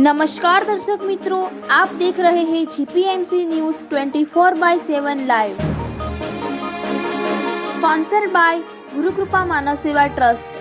નમસ્કાર દર્શક મિત્રો, આપ દેખ રહે હે GPMC news 24 by seven live. Sponsor by Gurukrupa Manav Seva trust.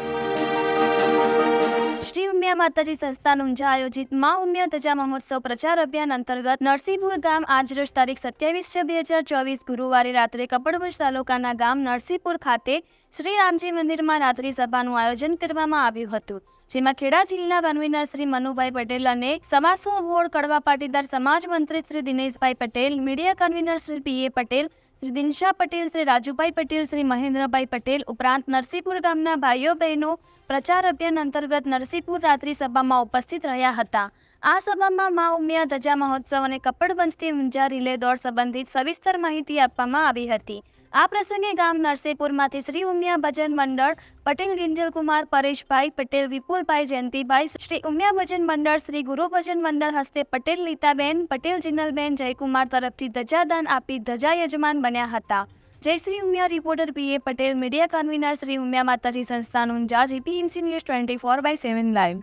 Shri Umiya Mataji Sansthan Unjha આયોજિત મા ઉમિયા ધજા મહોત્સવ પ્રચાર અભિયાન અંતર્ગત નરસિંહપુર ગામ આજ આજરોજ તારીખ સત્યાવીસ છ બે હજાર ચોવીસ ગુરુવારે રાત્રે કપડવંજ તાલુકાના ગામ નરસિંહપુર ખાતે શ્રી રામજી મંદિરમાં રાત્રિ સભાનું આયોજન કરવામાં આવ્યું હતું. જેમાં ખેડા જિલ્લા કન્વીનર શ્રી મનુભાઈ પટેલ અને સમાસો વોર્ડ કડવા પાટીદાર સમાજ મંત્રી Shri Dineshbhai Patel, media convener Shri P. A. Patel, Shri Dinsha Patel, Shri Rajubhai Patel, Shri Mahendrabhai Patel ઉપરાંત નરસિંહપુર ગામના ભાઈઓ બહેનો પ્રચાર અભિયાન અંતર્ગત નરસિંહપુર રાત્રિ સભામાં ઉપસ્થિત રહ્યા હતા. આ સભામાં મા ઉમિયા ધજા મહોત્સવ અને કપડબંજથી ઊંઝા રિલે દોડ સંબંધિત સવિસ્તર માહિતી આપવામાં આવી હતી. આ પ્રસંગે ગામ નરસિંહપુરમાંથી શ્રી ઉમિયા ભજન મંડળ, પટેલ ગિંજલકુમાર, પરેશભાઈ પટેલ, વિપુલભાઈ જયંતિભાઈ, શ્રી ઉમિયા ભજન મંડળ, શ્રી ગુરુ ભજન મંડળ હસ્તે પટેલ નીતાબેન, પટેલ જિનલબેન જયકુમાર તરફથી ધજાદાન આપી ધજા યજમાન બન્યા હતા. જય Shri Umiya reporter P. A. Patel, media convener Shri Umiya Mataji Sansthan Unjha GPMC news twenty four by seven live.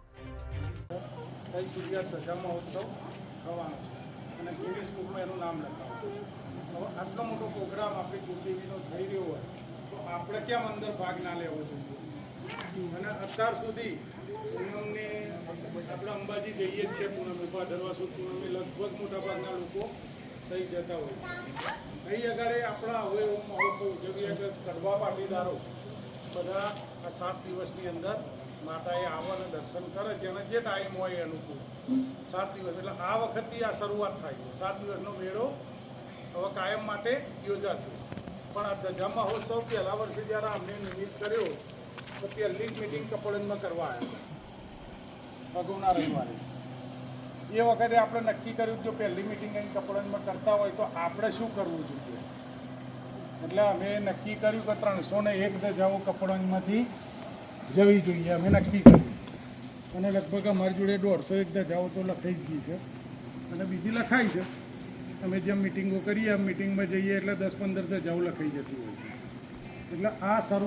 કઈ ચૂક્યા ધજા મહોત્સવ થવાનો અને ગિનિસ બુકમાં એનું નામ લખાવું હવે આટલો મોટો પ્રોગ્રામ આપણી કુળદેવીનો થઈ રહ્યો હોય, તો આપણે કેમ અંદર ભાગ ના લેવો જોઈએ? અને અત્યાર સુધી પૂનમને આપણે અંબાજી જઈએ જ છે, પૂનમે ભાદરવા સુધી પૂનમે લગભગ મોટાભાગના લોકો થઈ જતા હોય અહીં આગળ આપણા હવે એવો મહોત્સવ ઉજવીએ કે કડવા પાટીદારો બધા આ સાત દિવસની અંદર માતાએ આવો દર્શન કરે જેને જે ટાઈમ હોય અનુકૂળ સાત દિવસ. એટલે આ વખતથી આ શરૂઆત થાય છે. સાત દિવસનો મેળો હવે કાયમ માટે યોજાશે. પણ આ ધજા મહોત્સવ પહેલા વર્ષે જ્યારે અમને નિમિત્ત કર્યો, તો પહેલી જ મિટિંગ કપોળનમાં કરવા આવ્યા ભગવના રવિવારે. એ વખતે આપણે નક્કી કર્યું જો પહેલી મિટિંગ અહીં કપડનમાં કરતા હોય તો આપણે શું કરવું જોઈએ? એટલે અમે નક્કી કર્યું કે ત્રણસો ને એક ધજાઓ કપડોમાંથી જવી જોઈએ, અમે નક્કી કર્યું. અને લગભગ અમારી જોડે દોઢસો એક ધજાઓ તો લખાઈ ગઈ છે. અને બીજી લખાઈ છે. અમે જેમ મિટિંગો કરીએ મિટિંગમાં જઈએ એટલે દસ પંદર દજાઓ લખાઈ જતી હોય છે. એટલે આ શરૂઆત